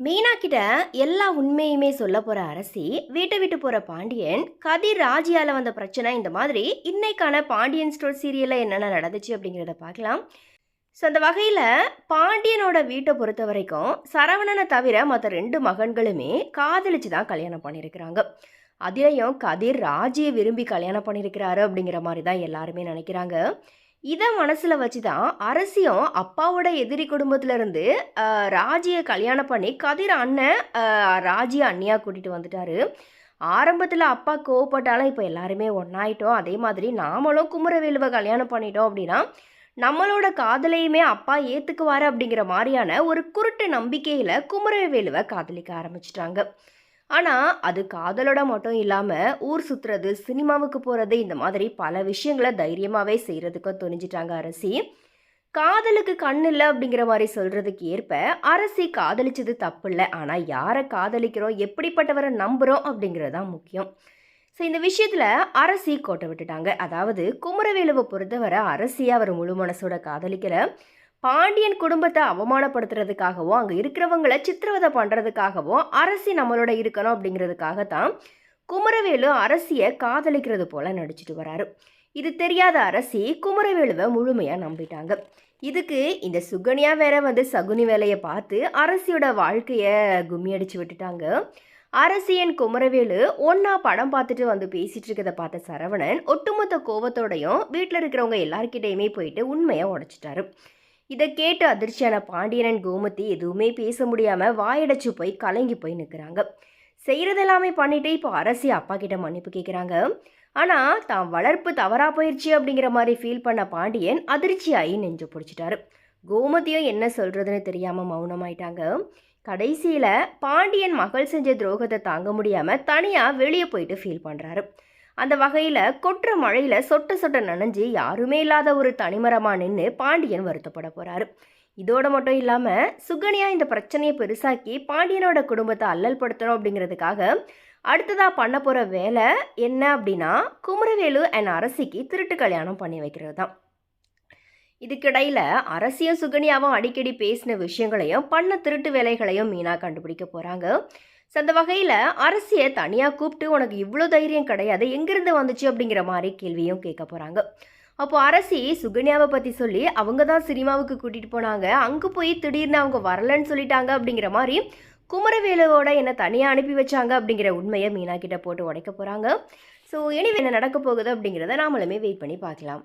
மீனா கிட்ட எல்லா உண்மையுமே சொல்ல போற அரசி வீட்டை விட்டு போற பாண்டியன் கதிர் ராஜியால வந்த பிரச்சனை இந்த மாதிரி இன்னைக்கான பாண்டியன் ஸ்டோர் சீரியல்ல என்னென்ன நடந்துச்சு அப்படிங்கிறத பார்க்கலாம். ஸோ அந்த வகையில் பாண்டியனோட வீட்டை பொறுத்த வரைக்கும் சரவணனை தவிர மற்ற ரெண்டு மகன்களுமே காதலிச்சு தான் கல்யாணம் பண்ணியிருக்கிறாங்க. அதுலேயும் கதிர் ராஜியை விரும்பி கல்யாணம் பண்ணியிருக்கிறாரு அப்படிங்கிற மாதிரி தான் எல்லாருமே நினைக்கிறாங்க. இதை மனசில் வச்சு தான் அரசியும் அப்பாவோட எதிரி குடும்பத்திலேருந்து ராஜியை கல்யாணம் பண்ணி கதிர் அண்ணன் ஆஹ், ராஜியை அண்ணியாக கூட்டிகிட்டு வந்துட்டாரு. ஆரம்பத்தில் அப்பா கோவப்பட்டாலும் இப்போ எல்லாருமே ஒன்றாயிட்டோம் அதே மாதிரி நாமளும் குமரவேலுவை கல்யாணம் பண்ணிட்டோம் அப்படின்னா நம்மளோட காதலையுமே அப்பா ஏற்றுக்குவாரு அப்படிங்கிற மாதிரியான ஒரு குருட்டு நம்பிக்கையில் குமரவேலுவை காதலிக்க ஆரம்பிச்சிட்டாங்க. ஆனால் அது காதலோட மட்டும் இல்லாமல் ஊர் சுற்றுறது சினிமாவுக்கு போகிறது இந்த மாதிரி பல விஷயங்களை தைரியமாகவே செய்கிறதுக்கும் துணிஞ்சிட்டாங்க அரசி. காதலுக்கு கண் இல்லை அப்படிங்கிற மாதிரி சொல்கிறதுக்கு ஏற்ப அரசி காதலிச்சது தப்பு இல்லை. ஆனால் யாரை காதலிக்கிறோம் எப்படிப்பட்டவரை நம்புகிறோம் அப்படிங்கிறது தான் முக்கியம். ஸோ இந்த விஷயத்தில் அரசி கோட்டை விட்டுட்டாங்க. அதாவது குமரவேலுவை பொறுத்தவரை அரசி அவர் முழு மனசோட காதலிக்கிற பாண்டியன் குடும்பத்தை அவமானப்படுத்துறதுக்காகவும் அங்கே இருக்கிறவங்கள சித்திரவதை பண்ணுறதுக்காகவும் அரசி நம்மளோட இருக்கணும் அப்படிங்கிறதுக்காக தான் குமரவேலு அரசியை காதலிக்கிறது போல நடிச்சிட்டு வராரு. இது தெரியாத அரசி குமரவேலுவை முழுமையாக நம்பிட்டாங்க. இதுக்கு இந்த சுகன்யா வேற வந்து சகுனி வேலையை பார்த்து அரசியோட வாழ்க்கையை கும்மி அடிச்சு விட்டுட்டாங்க. அரசியன் குமரவேலு ஒன்றா படம் பார்த்துட்டு வந்து பேசிகிட்டு இருக்கதை பார்த்த சரவணன் ஒட்டுமொத்த கோவத்தோடையும் வீட்டில் இருக்கிறவங்க எல்லாருக்கிட்டேயுமே போயிட்டு உண்மையை உடச்சிட்டாரு. இதை கேட்டு அதிர்ச்சியான பாண்டியனன் கோமதி எதுவுமே பேச முடியாமல் வாயடைச்சு போய் கலங்கி போய் நிற்கிறாங்க செய்கிறதெல்லாமே பண்ணிட்டு இப்போ அரசி அப்பா கிட்ட மன்னிப்பு கேட்குறாங்க ஆனால் தான் வளர்ப்பு தவறா போயிடுச்சு அப்படிங்கிற மாதிரி ஃபீல் பண்ண பாண்டியன் அதிர்ச்சியாகி நெஞ்சு பிடிச்சிட்டாரு. கோமதியும் என்ன சொல்கிறதுன்னு தெரியாமல் மௌனமாயிட்டாங்க. கடைசியில் பாண்டியன் மகள் செஞ்ச துரோகத்தை தாங்க முடியாமல் தனியாக வெளியே போயிட்டு ஃபீல் பண்ணுறாரு அந்த வகையில் கொட்டுற மழையில் சொட்ட சொட்ட நனைஞ்சு யாருமே இல்லாத ஒரு தனிமரமாக நின்று பாண்டியன் வருத்தப்பட போகிறாரு இதோட மட்டும் இல்லாமல் சுகன்யா இந்த பிரச்சனையை பெருசாக்கி பாண்டியனோட குடும்பத்தை அல்லல் படுத்தணும் அப்படிங்கிறதுக்காக அடுத்ததாக பண்ண போகிற வேலை என்ன அப்படின்னா குமரவேலு அண்ட் அரசிக்கு திருட்டு கல்யாணம் பண்ணி வைக்கிறது தான் இதுக்கிடையில் அரசியும் சுகன்யாவும் அடிக்கடி பேசின விஷயங்களையும் பண்ண திருட்டு வேலைகளையும் மீனா கண்டுபிடிக்க போகிறாங்க ஸோ அந்த வகையில் அரசியை தனியாக கூப்பிட்டு உனக்கு இவ்வளோ தைரியம் கிடையாது. எங்கேருந்து வந்துச்சு? அப்படிங்கிற மாதிரி கேள்வியும் கேட்க போகிறாங்க அப்போ அரசி சுகன்யாவை பற்றி சொல்லி அவங்க தான் சினிமாவுக்கு கூட்டிகிட்டு போனாங்க. அங்கே போய் திடீர்னு அவங்க வரலன்னு சொல்லிட்டாங்க. அப்படிங்கிற மாதிரி குமரவேலுவோட என்னை தனியாக அனுப்பி வச்சாங்க அப்படிங்கிற உண்மையை மீனா கிட்ட போட்டு உடைக்க போகிறாங்க ஸோ இனி என்ன நடக்க போகுது அப்படிங்கிறத நாமளுமே வெயிட் பண்ணி பார்க்கலாம்.